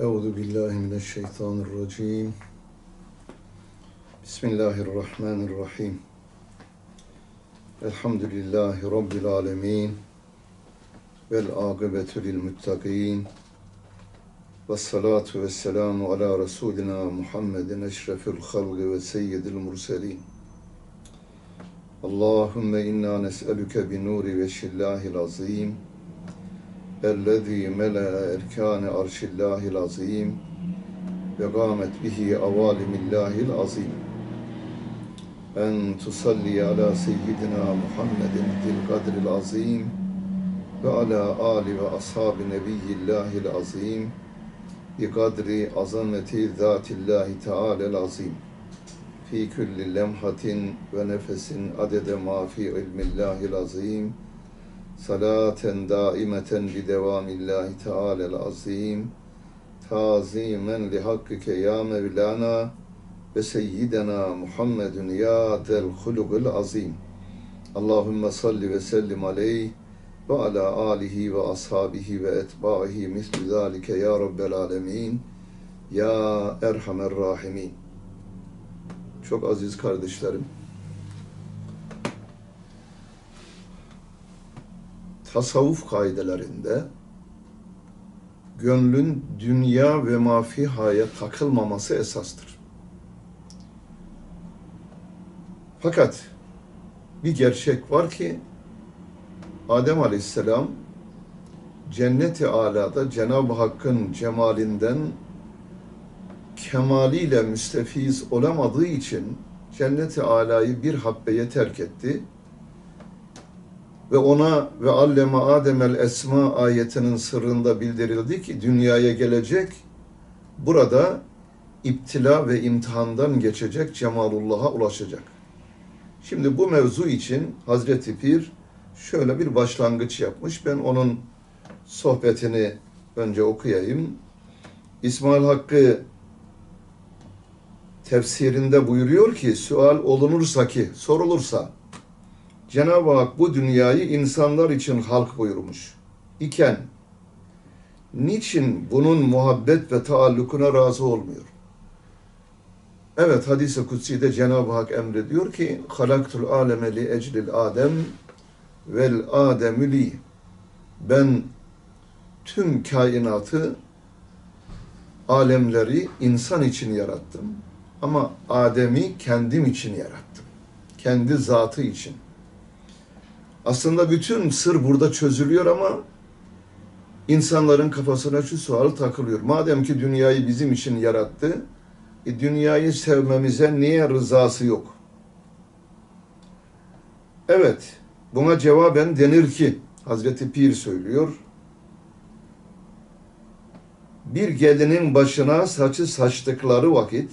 Euzu billahi mineşşeytanirracim. Bismillahirrahmanirrahim. Elhamdülillahi rabbil alamin. Vel akibetu lil muttaqin. Ve salatu ve selamu ala Resulina Muhammedin eşrefil halgı ve seyyidil murselin. Allahümme inna nes'elüke bi nuri ve şillahil azim. الذي ملأ أركان عرش الله العظيم وقامت به عوالم الله العظيم أن تصلي على سيدنا محمد ذي القدر العظيم وعلى آل وأصحاب نبي الله العظيم بقدر عظمة ذات الله تعالى العظيم في كل لمحة ونفس عدد ما في علم الله العظيم salaten daimeten bi devamillahi teala'l azim. Tazimen li hakkike ya Mevlana ve seyyidena Muhammedun ya del hulugul azim. Allahümme salli ve sellim aleyh ve ala alihi ve ashabihi ve etbaihi misli zalike ya Rabbel alemin. Ya Erhamer rahimin. Çok aziz kardeşlerim tasavvuf kaidelerinde gönlün dünya ve mafihaya takılmaması esastır. Fakat bir gerçek var ki Adem Aleyhisselam cenneti alada Cenab-ı Hakk'ın cemalinden kemaliyle müstefiz olamadığı için cenneti alayı bir habbeye terk etti ve ona ve alleme Ademel esma ayetinin sırrında bildirildi ki dünyaya gelecek burada iptila ve imtihandan geçecek cemalullah'a ulaşacak. Şimdi bu mevzu için Hazreti Pir şöyle bir başlangıç yapmış. Ben onun sohbetini önce okuyayım. İsmail Hakkı tefsirinde buyuruyor ki sual olunursa ki sorulursa Cenab-ı Hak bu dünyayı insanlar için halk buyurmuş iken niçin bunun muhabbet ve taallukuna razı olmuyor? Evet hadis-i kutsi'de Cenab-ı Hak emrediyor ki halaktul aleme li eclil adem vel ademü li ben tüm kainatı alemleri insan için yarattım ama Adem'i kendim için yarattım. Kendi zatı için. Aslında bütün sır burada çözülüyor ama insanların kafasına şu sual takılıyor. Madem ki dünyayı bizim için yarattı, e, dünyayı sevmemize niye rızası yok? Evet, buna cevaben denir ki, Hazreti Pir söylüyor, bir gelinin başına saçı saçtıkları vakit,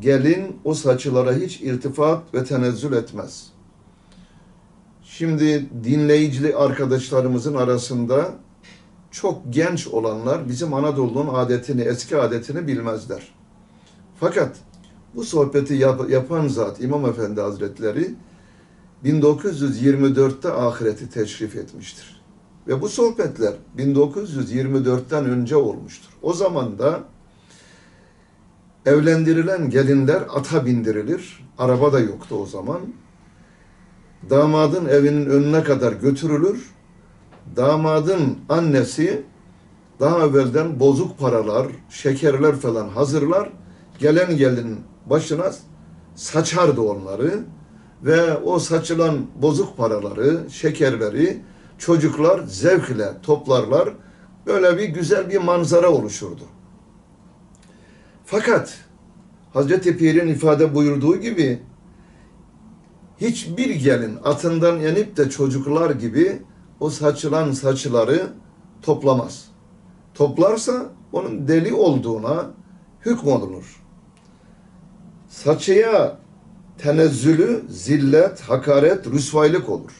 gelin o saçılara hiç irtifat ve tenezzül etmez.'' Şimdi dinleyicili arkadaşlarımızın arasında çok genç olanlar bizim Anadolu'nun adetini, eski adetini bilmezler. Fakat bu sohbeti yap, yapan zat İmam Efendi Hazretleri 1924'te ahireti teşrif etmiştir. Ve bu sohbetler 1924'ten önce olmuştur. O zaman da evlendirilen gelinler ata bindirilir. Araba da yoktu o zaman damadın evinin önüne kadar götürülür. Damadın annesi daha evvelden bozuk paralar, şekerler falan hazırlar. Gelen gelin başına saçardı onları ve o saçılan bozuk paraları, şekerleri çocuklar zevkle toplarlar. Böyle bir güzel bir manzara oluşurdu. Fakat Hazreti Pir'in ifade buyurduğu gibi hiçbir gelin atından yenip de çocuklar gibi o saçılan saçları toplamaz. Toplarsa onun deli olduğuna hükmolunur. Saçıya tenezzülü zillet, hakaret, rüsvaylık olur.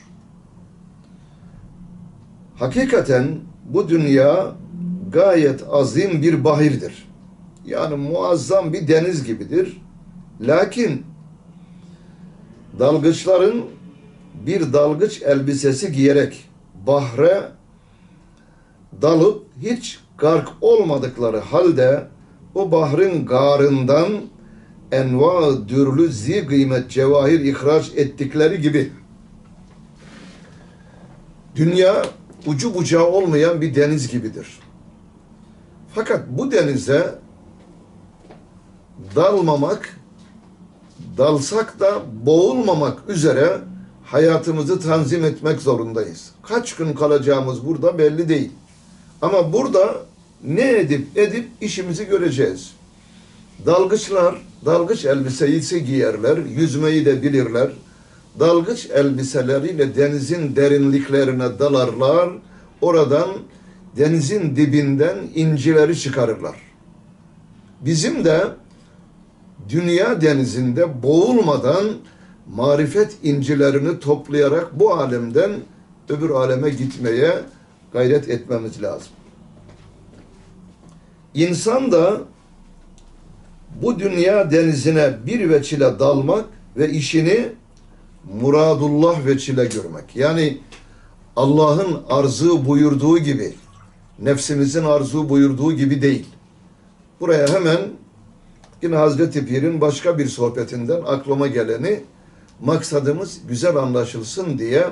Hakikaten bu dünya gayet azim bir bahirdir. Yani muazzam bir deniz gibidir. Lakin dalgıçların bir dalgıç elbisesi giyerek bahre dalıp hiç gark olmadıkları halde o bahrin garından enva dürlü zi kıymet cevahir ihraç ettikleri gibi dünya ucu bucağı olmayan bir deniz gibidir. Fakat bu denize dalmamak, dalsak da boğulmamak üzere hayatımızı tanzim etmek zorundayız. Kaç gün kalacağımız burada belli değil. Ama burada ne edip edip işimizi göreceğiz. Dalgıçlar dalgıç elbiseyi giyerler, yüzmeyi de bilirler. Dalgıç elbiseleriyle denizin derinliklerine dalarlar. Oradan denizin dibinden incileri çıkarırlar. Bizim de dünya denizinde boğulmadan marifet incilerini toplayarak bu alemden öbür aleme gitmeye gayret etmemiz lazım. İnsan da bu dünya denizine bir veçile dalmak ve işini muradullah veçile görmek. Yani Allah'ın arzu buyurduğu gibi, nefsimizin arzu buyurduğu gibi değil. Buraya hemen yine Hazreti Pir'in başka bir sohbetinden aklıma geleni maksadımız güzel anlaşılsın diye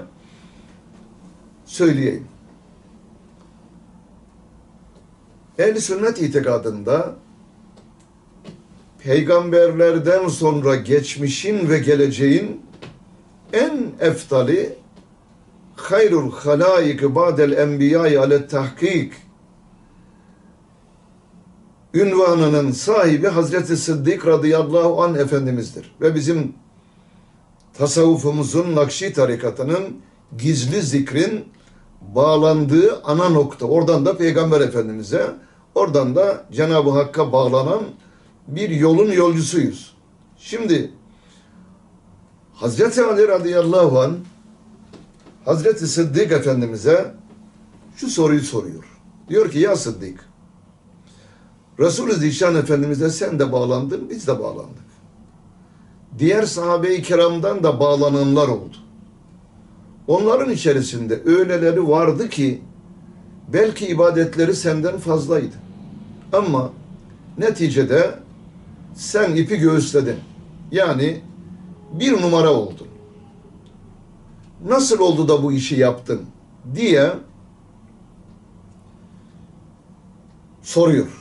söyleyeyim. Ehl-i sünnet itikadında peygamberlerden sonra geçmişin ve geleceğin en eftali hayrul halaik ba'del enbiyai alet tahkik ünvanının sahibi Hazreti Sıddık radıyallahu an efendimizdir. Ve bizim tasavvufumuzun Nakşi tarikatının gizli zikrin bağlandığı ana nokta. Oradan da Peygamber Efendimiz'e, oradan da Cenab-ı Hakk'a bağlanan bir yolun yolcusuyuz. Şimdi Hazreti Ali radıyallahu an Hazreti Sıddık Efendimiz'e şu soruyu soruyor. Diyor ki ya Sıddık Resulü Zişan Efendimiz'e sen de bağlandın, biz de bağlandık. Diğer sahabe-i kiramdan da bağlananlar oldu. Onların içerisinde öyleleri vardı ki belki ibadetleri senden fazlaydı. Ama neticede sen ipi göğüsledin. Yani bir numara oldun. Nasıl oldu da bu işi yaptın diye soruyor.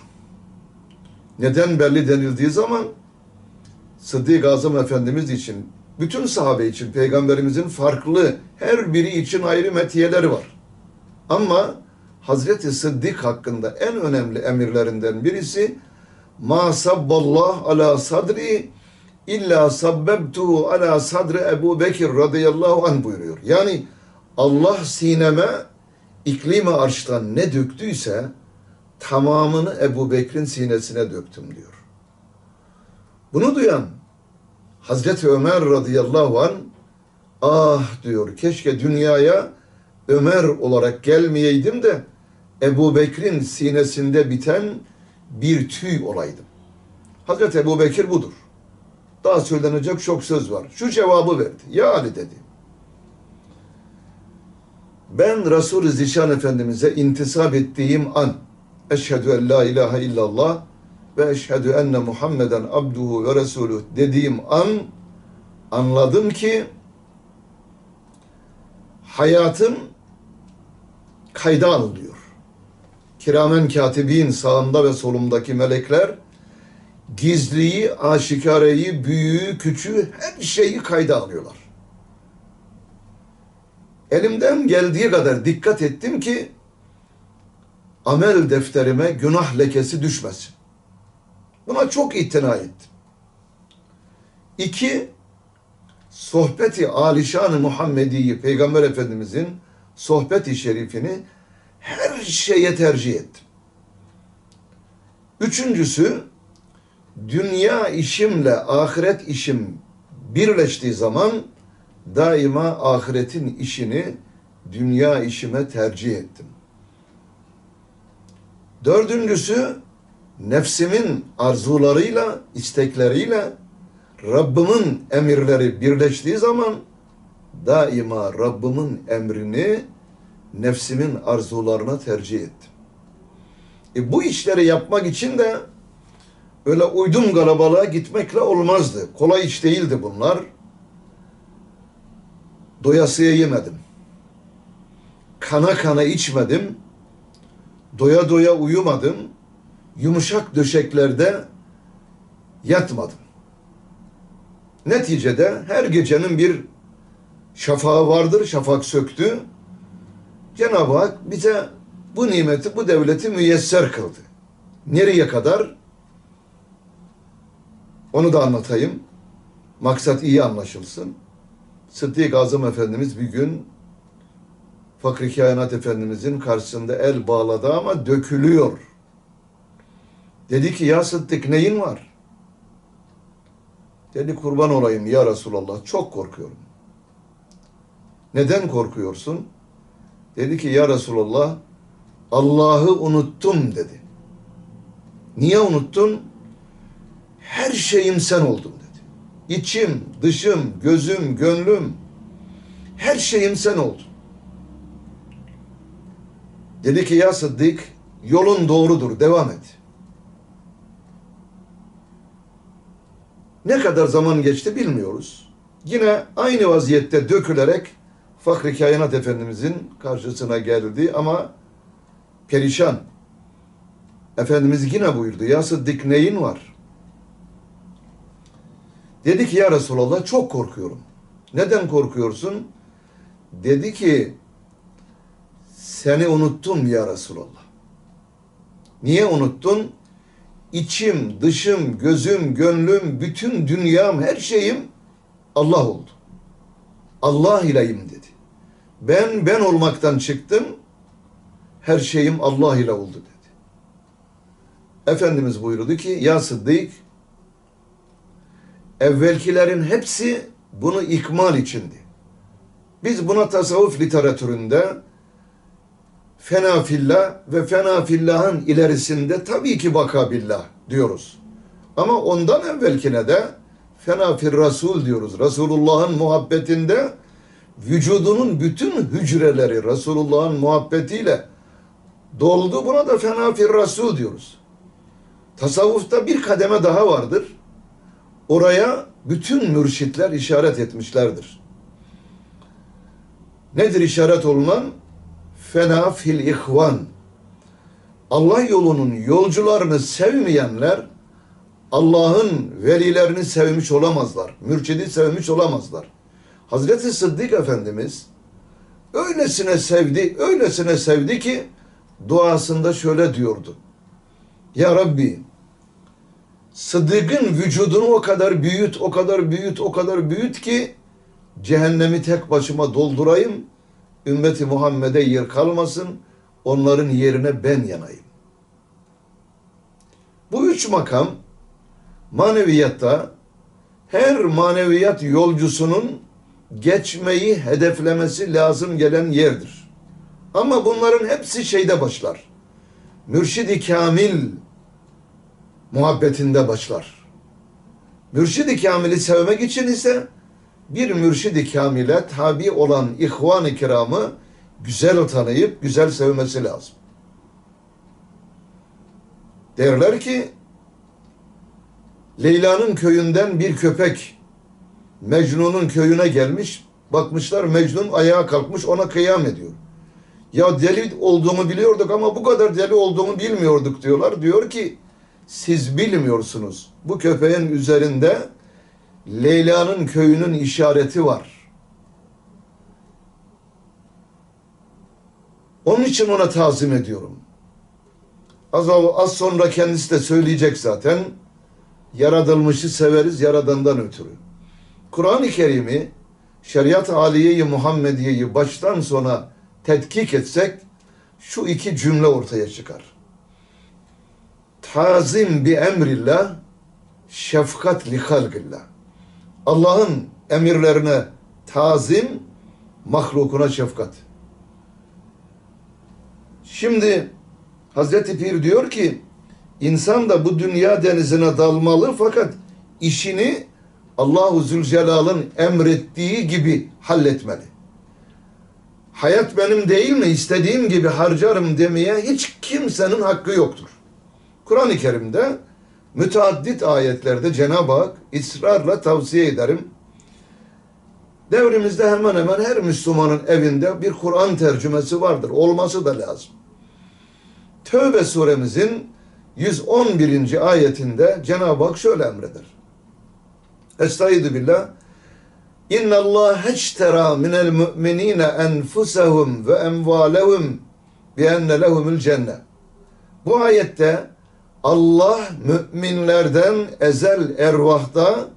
Neden belli denildiği zaman Sıddık Azam Efendimiz için, bütün sahabe için, peygamberimizin farklı, her biri için ayrı metiyeleri var. Ama Hazreti Sıddık hakkında en önemli emirlerinden birisi ma sabballah ala sadri illa sabbebtuhu ala sadri Ebu Bekir radıyallahu anh buyuruyor. Yani Allah sineme iklime arştan ne döktüyse tamamını Ebu Bekir'in sinesine döktüm diyor. Bunu duyan Hazreti Ömer radıyallahu an ah diyor keşke dünyaya Ömer olarak gelmeyeydim de Ebu Bekir'in sinesinde biten bir tüy olaydım. Hazreti Ebu Bekir budur. Daha söylenecek çok söz var. Şu cevabı verdi. Ya Ali dedi. Ben Resul-i Zişan Efendimiz'e intisap ettiğim an Eşhedü en la ilahe illallah ve eşhedü enne Muhammeden abduhu ve resuluh dediğim an anladım ki hayatım kayda alınıyor. Kiramen katibin sağımda ve solumdaki melekler gizliyi, aşikareyi, büyüğü, küçüğü her şeyi kayda alıyorlar. Elimden geldiği kadar dikkat ettim ki amel defterime günah lekesi düşmesin. Buna çok itina ettim. İki, sohbeti alişan-ı Muhammedi'yi, Peygamber Efendimizin sohbeti şerifini her şeye tercih ettim. Üçüncüsü, dünya işimle ahiret işim birleştiği zaman daima ahiretin işini dünya işime tercih ettim. Dördüncüsü nefsimin arzularıyla, istekleriyle Rabbimin emirleri birleştiği zaman daima Rabbimin emrini nefsimin arzularına tercih ettim. E bu işleri yapmak için de öyle uydum kalabalığa gitmekle olmazdı. Kolay iş değildi bunlar. Doyasıya yemedim. Kana kana içmedim. Doya doya uyumadım. Yumuşak döşeklerde yatmadım. Neticede her gecenin bir şafağı vardır, şafak söktü. Cenab-ı Hak bize bu nimeti, bu devleti müyesser kıldı. Nereye kadar? Onu da anlatayım. Maksat iyi anlaşılsın. Sıddık Azam Efendimiz bir gün Fakri Kainat Efendimizin karşısında el bağladı ama dökülüyor. Dedi ki ya Sıddık neyin var? Dedi kurban olayım ya Resulallah çok korkuyorum. Neden korkuyorsun? Dedi ki ya Resulallah Allah'ı unuttum dedi. Niye unuttun? Her şeyim sen oldun dedi. İçim, dışım, gözüm, gönlüm her şeyim sen oldun. Dedi ki ya Sıddık yolun doğrudur devam et. Ne kadar zaman geçti bilmiyoruz. Yine aynı vaziyette dökülerek Fakri Kainat Efendimizin karşısına geldi ama perişan. Efendimiz yine buyurdu. Ya Sıddık neyin var? Dedi ki ya Resulallah çok korkuyorum. Neden korkuyorsun? Dedi ki seni unuttum ya Resulallah. Niye unuttun? İçim, dışım, gözüm, gönlüm, bütün dünyam, her şeyim Allah oldu. Allah ileyim dedi. Ben ben olmaktan çıktım. Her şeyim Allah ile oldu dedi. Efendimiz buyurdu ki ya Sıddık evvelkilerin hepsi bunu ikmal içindi. Biz buna tasavvuf literatüründe fena fillah ve fena fillahın ilerisinde tabii ki baka billah diyoruz. Ama ondan evvelkine de fena fir rasul diyoruz. Resulullah'ın muhabbetinde vücudunun bütün hücreleri Resulullah'ın muhabbetiyle doldu. Buna da fena fir rasul diyoruz. Tasavvufta bir kademe daha vardır. Oraya bütün mürşitler işaret etmişlerdir. Nedir işaret olunan? Fena fil ihvan. Allah yolunun yolcularını sevmeyenler Allah'ın velilerini sevmiş olamazlar. Mürşidi sevmiş olamazlar. Hazreti Sıddık Efendimiz öylesine sevdi, öylesine sevdi ki duasında şöyle diyordu. Ya Rabbi Sıddık'ın vücudunu o kadar büyüt, o kadar büyüt, o kadar büyüt ki cehennemi tek başıma doldurayım. Ümmeti Muhammed'e yer kalmasın. Onların yerine ben yanayım. Bu üç makam maneviyatta her maneviyat yolcusunun geçmeyi hedeflemesi lazım gelen yerdir. Ama bunların hepsi şeyde başlar. Mürşidi Kamil muhabbetinde başlar. Mürşidi Kamil'i sevmek için ise bir mürşidi kamile tabi olan ihvan-ı kiramı güzel tanıyıp güzel sevmesi lazım. Derler ki Leyla'nın köyünden bir köpek Mecnun'un köyüne gelmiş. Bakmışlar Mecnun ayağa kalkmış ona kıyam ediyor. Ya deli olduğumu biliyorduk ama bu kadar deli olduğumu bilmiyorduk diyorlar. Diyor ki siz bilmiyorsunuz. Bu köpeğin üzerinde Leyla'nın köyünün işareti var. Onun için ona tazim ediyorum. Az, az sonra kendisi de söyleyecek zaten. Yaratılmışı severiz yaradandan ötürü. Kur'an-ı Kerim'i, şeriat-ı aliye-i Muhammediye'yi baştan sona tetkik etsek şu iki cümle ortaya çıkar. Tazim bi emrillah, şefkat li halgillah. Allah'ın emirlerine tazim, mahlukuna şefkat. Şimdi Hazreti Pir diyor ki insan da bu dünya denizine dalmalı fakat işini Allahu Zülcelal'ın emrettiği gibi halletmeli. hayat benim değil mi istediğim gibi harcarım demeye hiç kimsenin hakkı yoktur. Kur'an-ı Kerim'de müteaddit ayetlerde Cenab-ı Hak ısrarla tavsiye ederim. Devrimizde hemen hemen her Müslümanın evinde bir Kur'an tercümesi vardır. Olması da lazım. Tövbe suremizin 111. ayetinde Cenab-ı Hak şöyle emreder. Estaizu billah. İnna Allah eştera minel mu'minine enfusahum ve emvalehum bi enne lehumul cennet. Bu ayette Allah müminlerden ezel ervahta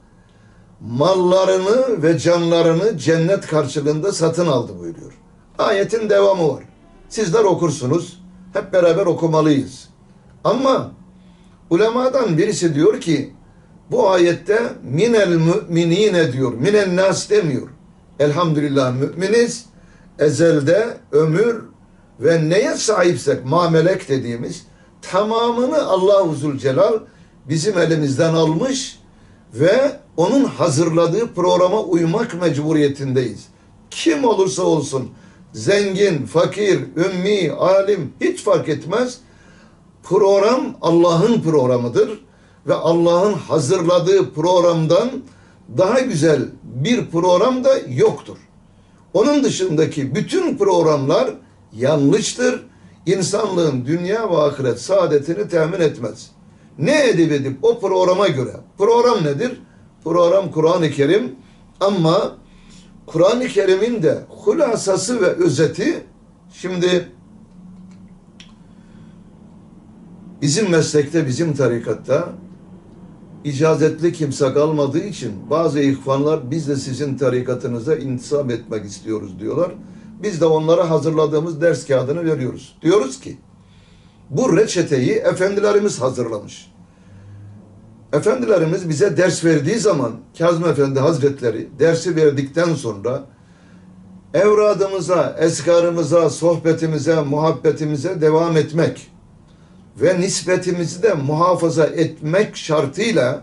mallarını ve canlarını cennet karşılığında satın aldı buyuruyor. Ayetin devamı var. Sizler okursunuz. Hep beraber okumalıyız. Ama ulemadan birisi diyor ki bu ayette minel müminine diyor. Minen nas demiyor. Elhamdülillah müminiz. Ezelde ömür ve neye sahipsek mamelek dediğimiz tamamını Allah-u Zülcelal bizim elimizden almış ve onun hazırladığı programa uymak mecburiyetindeyiz. Kim olursa olsun zengin, fakir, ümmi, alim hiç fark etmez. Program Allah'ın programıdır ve Allah'ın hazırladığı programdan daha güzel bir program da yoktur. Onun dışındaki bütün programlar yanlıştır. İnsanlığın dünya ve ahiret saadetini temin etmez. Ne edip edip o programa göre. Program nedir? Program Kur'an-ı Kerim ama Kur'an-ı Kerim'in de hulasası ve özeti şimdi bizim meslekte, bizim tarikatta icazetli kimse kalmadığı için bazı ihvanlar biz de sizin tarikatınıza intisap etmek istiyoruz diyorlar. Biz de onlara hazırladığımız ders kağıdını veriyoruz. Diyoruz ki bu reçeteyi efendilerimiz hazırlamış. Efendilerimiz bize ders verdiği zaman Kazım Efendi Hazretleri dersi verdikten sonra evradımıza, eskarımıza, sohbetimize, muhabbetimize devam etmek ve nispetimizi de muhafaza etmek şartıyla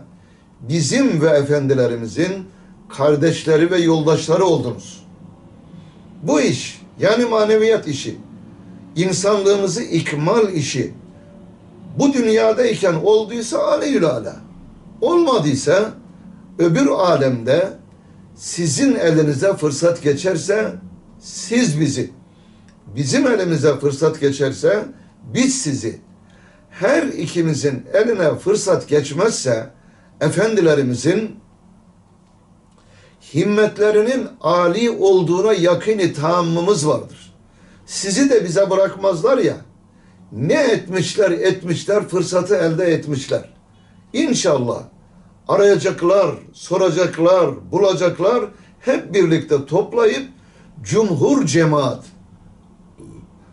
bizim ve efendilerimizin kardeşleri ve yoldaşları oldunuz. Bu iş yani maneviyat işi, insanlığımızı ikmal işi bu dünyadayken olduysa aleyhül ala. Olmadıysa öbür alemde sizin elinize fırsat geçerse siz bizi, bizim elimize fırsat geçerse biz sizi, her ikimizin eline fırsat geçmezse efendilerimizin himmetlerinin âli olduğuna yakini tahammümüz vardır. Sizi de bize bırakmazlar ya, ne etmişler etmişler fırsatı elde etmişler. İnşallah arayacaklar, soracaklar, bulacaklar, hep birlikte toplayıp cumhur cemaat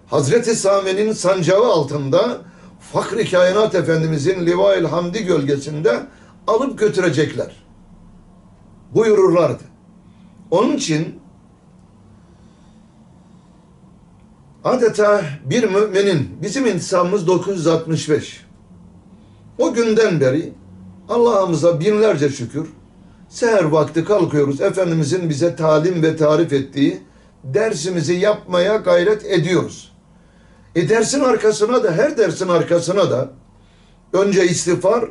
Hazreti Sami'nin sancağı altında Fakri Kainat Efendimizin Livail Hamdi gölgesinde alıp götürecekler. Buyururlardı. Onun için adeta bir müminin bizim intisamımız 965. O günden beri Allah'ımıza binlerce şükür seher vakti kalkıyoruz. Efendimizin bize talim ve tarif ettiği dersimizi yapmaya gayret ediyoruz. E dersin arkasına da her dersin arkasına da önce istiğfar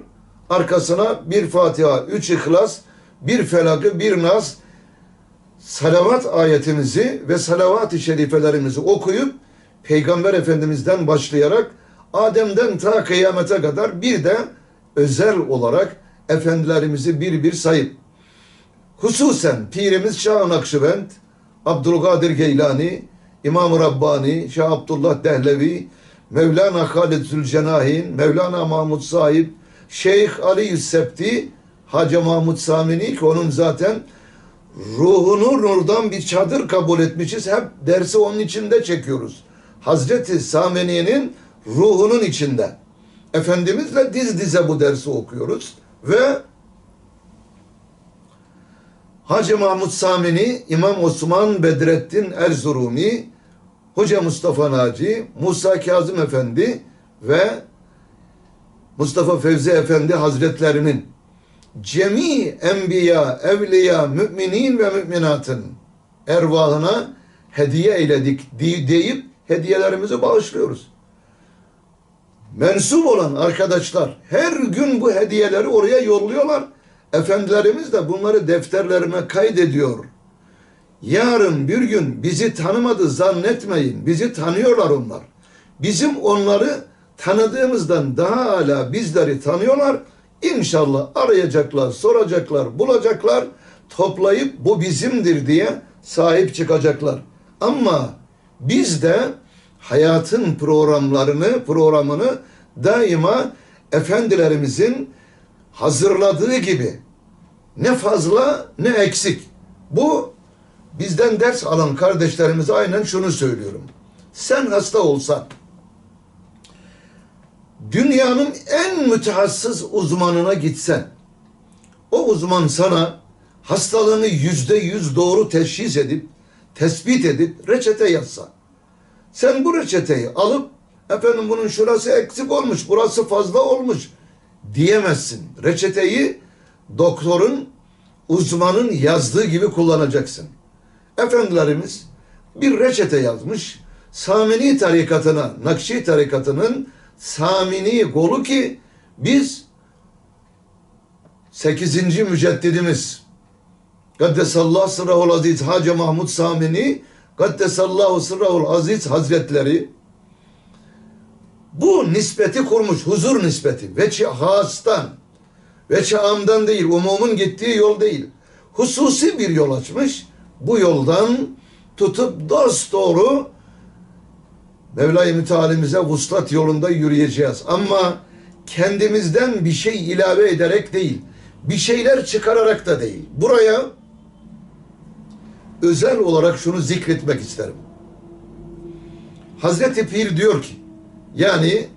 arkasına bir Fatiha, üç İhlas, bir Felakı, bir Nas salavat ayetimizi ve salavat-ı şerifelerimizi okuyup Peygamber Efendimiz'den başlayarak Adem'den ta kıyamete kadar bir de özel olarak efendilerimizi bir bir sayıp hususen Pirimiz Şah Nakşibend, Abdülkadir Geylani, İmam-ı Rabbani, Şah Abdullah Dehlevi, Mevlana Halid Zülcenahin, Mevlana Mahmud Sahip, Şeyh Ali Yüssepti, Hacı Mahmud Samini ki onun zaten ruhunu nurdan bir çadır kabul etmişiz. Hep dersi onun içinde çekiyoruz. Hazreti Sameni'nin ruhunun içinde. Efendimizle diz dize bu dersi okuyoruz ve Hacı Mahmud Samini, İmam Osman Bedrettin Erzurumi, Hoca Mustafa Naci, Musa Kazım Efendi ve Mustafa Fevzi Efendi Hazretlerinin cemi enbiya, evliya, müminin ve müminatın ervahına hediye eyledik di- deyip hediyelerimizi bağışlıyoruz. Mensup olan arkadaşlar her gün bu hediyeleri oraya yolluyorlar. Efendilerimiz de bunları defterlerine kaydediyor. Yarın bir gün bizi tanımadı zannetmeyin. Bizi tanıyorlar onlar. Bizim onları tanıdığımızdan daha hala bizleri tanıyorlar. İnşallah arayacaklar, soracaklar, bulacaklar, toplayıp bu bizimdir diye sahip çıkacaklar. Ama biz de hayatın programlarını, programını daima efendilerimizin hazırladığı gibi ne fazla ne eksik. Bu bizden ders alan kardeşlerimize aynen şunu söylüyorum. Sen hasta olsan dünyanın en mütehassıs uzmanına gitsen o uzman sana hastalığını yüzde yüz doğru teşhis edip tespit edip reçete yazsa sen bu reçeteyi alıp efendim bunun şurası eksik olmuş burası fazla olmuş diyemezsin. Reçeteyi doktorun uzmanın yazdığı gibi kullanacaksın. Efendilerimiz bir reçete yazmış. Samini tarikatına, Nakşi tarikatının Samini kolu ki biz 8. müceddidimiz. Kaddesallahu sırrahul aziz Hacı Mahmud Samini Kaddesallahu sırrahul aziz hazretleri. Bu nispeti kurmuş huzur nispeti. Ve hastan ve amdan değil umumun gittiği yol değil. Hususi bir yol açmış. Bu yoldan tutup dost doğru Mevla-i Mütealimize vuslat yolunda yürüyeceğiz. Ama kendimizden bir şey ilave ederek değil, bir şeyler çıkararak da değil. Buraya özel olarak şunu zikretmek isterim. Hazreti Pir diyor ki, yani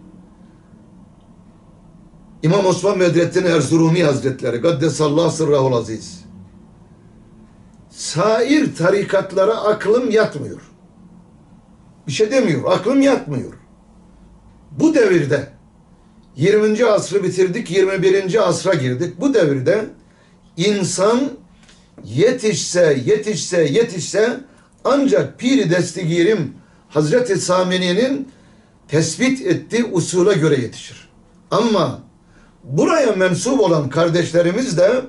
İmam Osman Medrettin Erzurumi Hazretleri, Gaddesallahu sırrahul aziz. Sair tarikatlara aklım yatmıyor. Bir şey demiyor, aklım yatmıyor. Bu devirde 20. asrı bitirdik, 21. asra girdik. Bu devirde insan yetişse, yetişse, yetişse ancak Piri Destigirim Hazreti Samini'nin tespit ettiği usule göre yetişir. Ama buraya mensup olan kardeşlerimiz de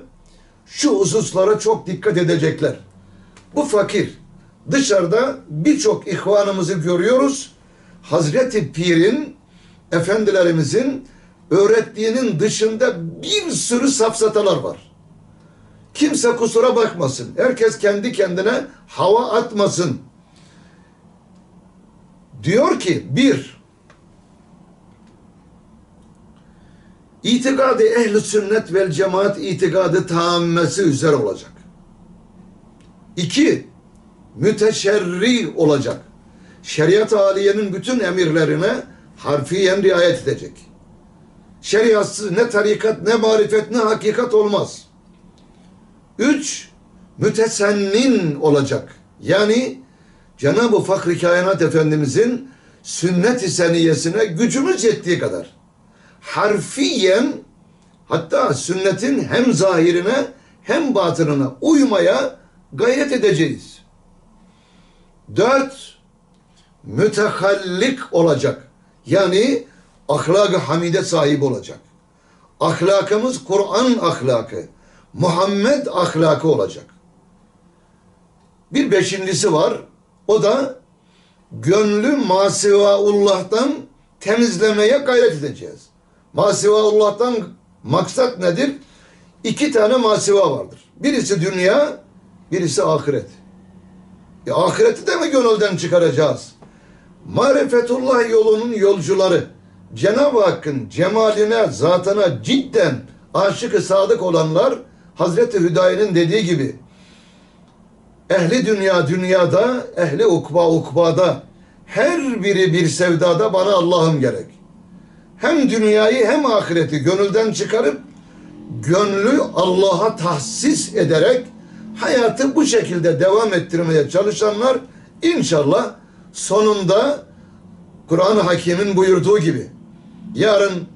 şu hususlara çok dikkat edecekler. Bu fakir dışarıda birçok ihvanımızı görüyoruz. Hazreti Pir'in efendilerimizin öğrettiğinin dışında bir sürü safsatalar var. Kimse kusura bakmasın. Herkes kendi kendine hava atmasın. Diyor ki bir, itikadı ehli sünnet vel cemaat itikadı tamammesi üzere olacak. İki, müteşerri olacak. Şeriat-ı aliyenin bütün emirlerine harfiyen riayet edecek. Şeriatsız ne tarikat, ne marifet, ne hakikat olmaz. Üç, mütesennin olacak. Yani Cenab-ı Fakri Kainat Efendimizin sünnet-i seniyesine gücümüz yettiği kadar harfiyen hatta sünnetin hem zahirine hem batınına uymaya gayret edeceğiz. Dört, mütehallik olacak. Yani ahlak-ı hamide sahibi olacak. Ahlakımız Kur'an ahlakı, Muhammed ahlakı olacak. Bir beşincisi var. O da gönlü masivaullah'tan temizlemeye gayret edeceğiz. Masivaullah'tan maksat nedir? İki tane masiva vardır. Birisi dünya, birisi ahiret. E, ahireti de mi gönülden çıkaracağız? Marifetullah yolunun yolcuları Cenab-ı Hakk'ın cemaline, zatına cidden aşık-ı sadık olanlar Hazreti Hüdayi'nin dediği gibi ehli dünya dünyada, ehli ukba ukbada her biri bir sevdada bana Allah'ım gerek. Hem dünyayı hem ahireti gönülden çıkarıp gönlü Allah'a tahsis ederek hayatı bu şekilde devam ettirmeye çalışanlar inşallah sonunda Kur'an-ı Hakim'in buyurduğu gibi yarın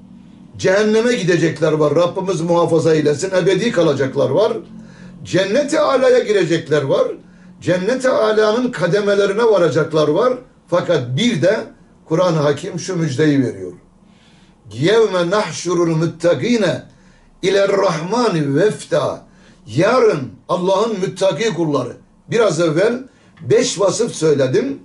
cehenneme gidecekler var. Rabbimiz muhafaza eylesin. Ebedi kalacaklar var. Cenneti alaya girecekler var. Cennet-i Ala'nın kademelerine varacaklar var. Fakat bir de Kur'an-ı Hakim şu müjdeyi veriyor. Yevme nahşurul müttakine ilerrahmani vefta. Yarın Allah'ın müttaki kulları. Biraz evvel beş vasıf söyledim.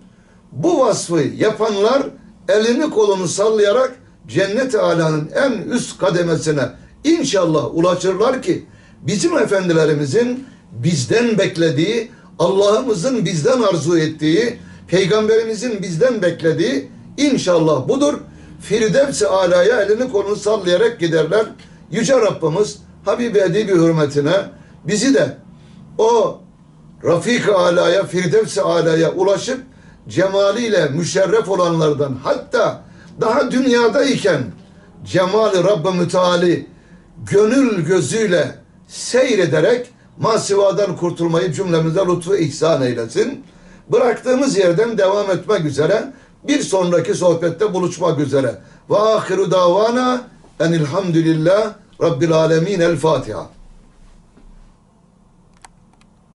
Bu vasfı yapanlar elini kolunu sallayarak cennet-i alanın en üst kademesine inşallah ulaşırlar ki bizim efendilerimizin bizden beklediği, Allah'ımızın bizden arzu ettiği, peygamberimizin bizden beklediği inşallah budur. Firdevs-i alaya elini kolunu sallayarak giderler. Yüce Rabbimiz Habibi Edibi hürmetine bizi de o Rafik-i Ala'ya, Firdevs-i Ala'ya ulaşıp cemaliyle müşerref olanlardan hatta daha dünyadayken cemali Rabb-ı Müteali gönül gözüyle seyrederek masivadan kurtulmayı cümlemize lütfu ihsan eylesin. Bıraktığımız yerden devam etmek üzere bir sonraki sohbette buluşmak üzere. Ve ahiru davana enilhamdülillah Rabbil alemin el Fatiha.